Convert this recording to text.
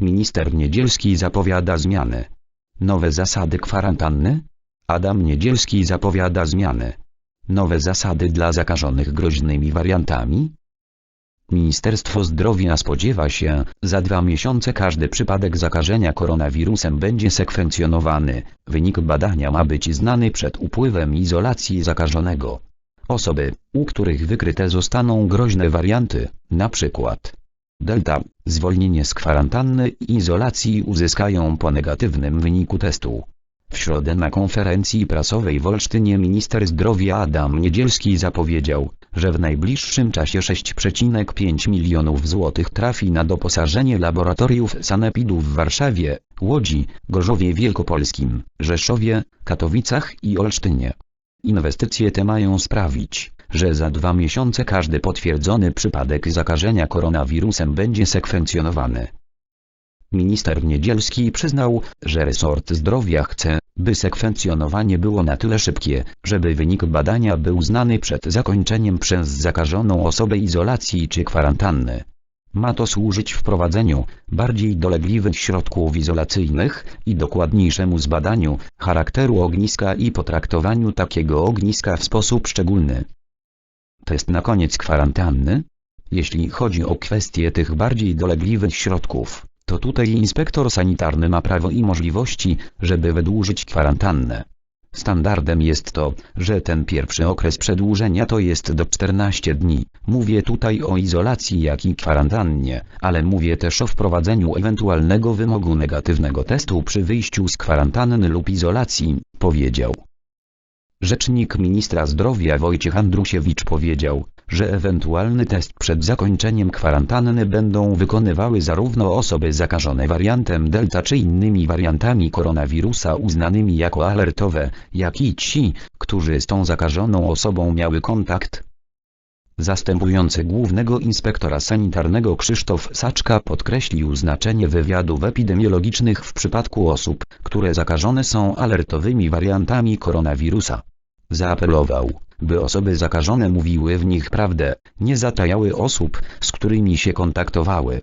Minister Niedzielski zapowiada zmiany. Nowe zasady kwarantanny? Adam Niedzielski zapowiada zmiany. Nowe zasady dla zakażonych groźnymi wariantami? Ministerstwo Zdrowia spodziewa się, za dwa miesiące każdy przypadek zakażenia koronawirusem będzie sekwencjonowany. Wynik badania ma być znany przed upływem izolacji zakażonego. Osoby, u których wykryte zostaną groźne warianty, na przykład Delta, zwolnienie z kwarantanny i izolacji uzyskają po negatywnym wyniku testu. W środę na konferencji prasowej w Olsztynie minister zdrowia Adam Niedzielski zapowiedział, że w najbliższym czasie 6,5 milionów złotych trafi na doposażenie laboratoriów sanepidu w Warszawie, Łodzi, Gorzowie Wielkopolskim, Rzeszowie, Katowicach i Olsztynie. Inwestycje te mają sprawić, że za dwa miesiące każdy potwierdzony przypadek zakażenia koronawirusem będzie sekwencjonowany. Minister Niedzielski przyznał, że resort zdrowia chce, by sekwencjonowanie było na tyle szybkie, żeby wynik badania był znany przed zakończeniem przez zakażoną osobę izolacji czy kwarantanny. Ma to służyć wprowadzeniu bardziej dolegliwych środków izolacyjnych i dokładniejszemu zbadaniu charakteru ogniska i potraktowaniu takiego ogniska w sposób szczególny. Test na koniec kwarantanny? Jeśli chodzi o kwestię tych bardziej dolegliwych środków, to tutaj inspektor sanitarny ma prawo i możliwości, żeby wydłużyć kwarantannę. Standardem jest to, że ten pierwszy okres przedłużenia to jest do 14 dni. Mówię tutaj o izolacji jak i kwarantannie, ale mówię też o wprowadzeniu ewentualnego wymogu negatywnego testu przy wyjściu z kwarantanny lub izolacji, powiedział. Rzecznik ministra zdrowia Wojciech Andrusiewicz powiedział, że ewentualny test przed zakończeniem kwarantanny będą wykonywały zarówno osoby zakażone wariantem Delta czy innymi wariantami koronawirusa uznanymi jako alertowe, jak i ci, którzy z tą zakażoną osobą miały kontakt. Zastępujący głównego inspektora sanitarnego Krzysztof Saczka podkreślił znaczenie wywiadów epidemiologicznych w przypadku osób, które zakażone są alertowymi wariantami koronawirusa. Zaapelował, by osoby zakażone mówiły w nich prawdę, nie zatajały osób, z którymi się kontaktowały.